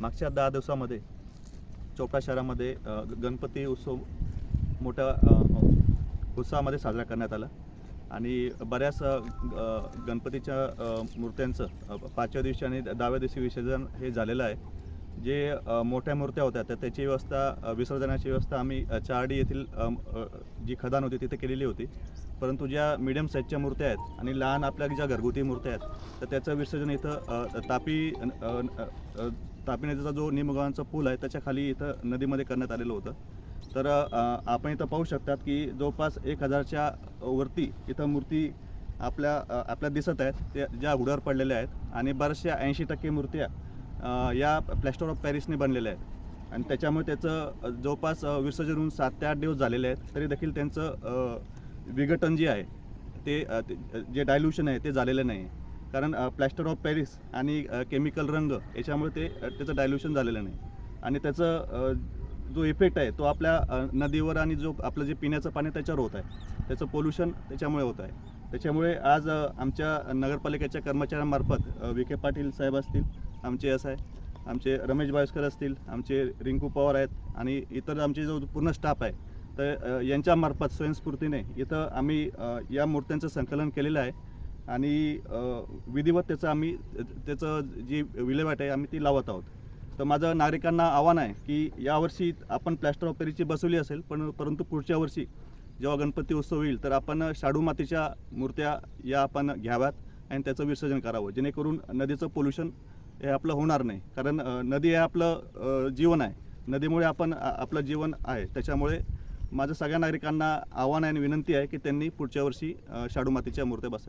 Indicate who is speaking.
Speaker 1: मागच्या दहा दिवसामध्ये चोपडा शहरामध्ये गणपती उत्सव मोठ्या उत्साहामध्ये साजरा करण्यात आला. आणि बऱ्याच गणपतीच्या मूर्त्यांचं पाचव्या दिवशी आणि दहाव्या दिवशी विसर्जन हे झालेलं आहे. जे मोठ्या मूर्त्या होत्या तर त्याची व्यवस्था विसर्जनाची व्यवस्था आम्ही चारडी येथील जी खदान होती तिथे केलेली होती. परंतु ज्या मिडियम साईजच्या मूर्त्या आहेत आणि लहान आपल्या ज्या घरगुती मूर्त्या आहेत तर त्याचं विसर्जन इथं तापी तापी नदीचा जो निमगावांचा पूल आहे त्याच्याखाली इथं नदीमध्ये करण्यात आलेलं होतं. तर आपण इथं पाहू शकतात की जवळपास एक हजारच्या वरती इथं मूर्ती आपल्या आपल्या दिसत आहेत त्या ज्या हुडावर पडलेल्या आहेत. आणि बऱ्याचशा ऐंशी टक्के मूर्त्या या प्लॅस्टर ऑफ पॅरिसने बनलेलं आहेत. आणि त्याच्यामुळे त्याचं जवळपास विसर्जन होऊन सात ते आठ दिवस झालेले आहेत. तरी देखील त्यांचं विघटन जे आहे ते ते- जे डायल्युशन आहे ते झालेलं नाही कारण प्लॅस्टर ऑफ पॅरिस आणि केमिकल रंग याच्यामुळे ते त्याचं डायल्युशन झालेलं नाही. आणि त्याचं जो इफेक्ट आहे तो आपल्या नदीवर आणि जो आपलं जे पिण्याचं पाणी त्याच्यावर होत आहे. त्याचं पोल्युशन त्याच्यामुळे होत आहे. त्याच्यामुळे आज आमच्या नगरपालिकेच्या कर्मचाऱ्यांमार्फत विखे पाटील साहेब असतील आमचे एस आहे. आमचे रमेश बायस्कर असतील आमचे रिंकू पवार आहेत आणि इतर आमचे जो पूर्ण स्टाफ आहे तर यांच्यामार्फत स्वयंस्फूर्तीने इथं आम्ही या मूर्त्यांचं संकलन केलेलं आहे. आणि विधिवत त्याचं आम्ही त्याचं जी विल्हेवाट आहे आम्ही ती लावत आहोत. तर माझं नागरिकांना आव्हान आहे की यावर्षी आपण प्लॅस्टर ऑफ पॅरिसची बसवली असेल पण परंतु पुढच्या वर्षी जेव्हा गणपती उत्सव होईल तर आपण शाडू मातीच्या मूर्त्या या आपण घ्याव्यात आणि त्याचं विसर्जन करावं जेणेकरून नदीचं पोल्युशन हे आपलं होणार नाही. कारण नदी हे आपलं जीवन आहे. नदीमुळे आपण आपलं जीवन आहे. त्याच्यामुळे माझं सगळ्या नागरिकांना आव्हान आहे आणि विनंती आहे की त्यांनी पुढच्या वर्षी शाडू मातीच्या मूर्त्या बसव्या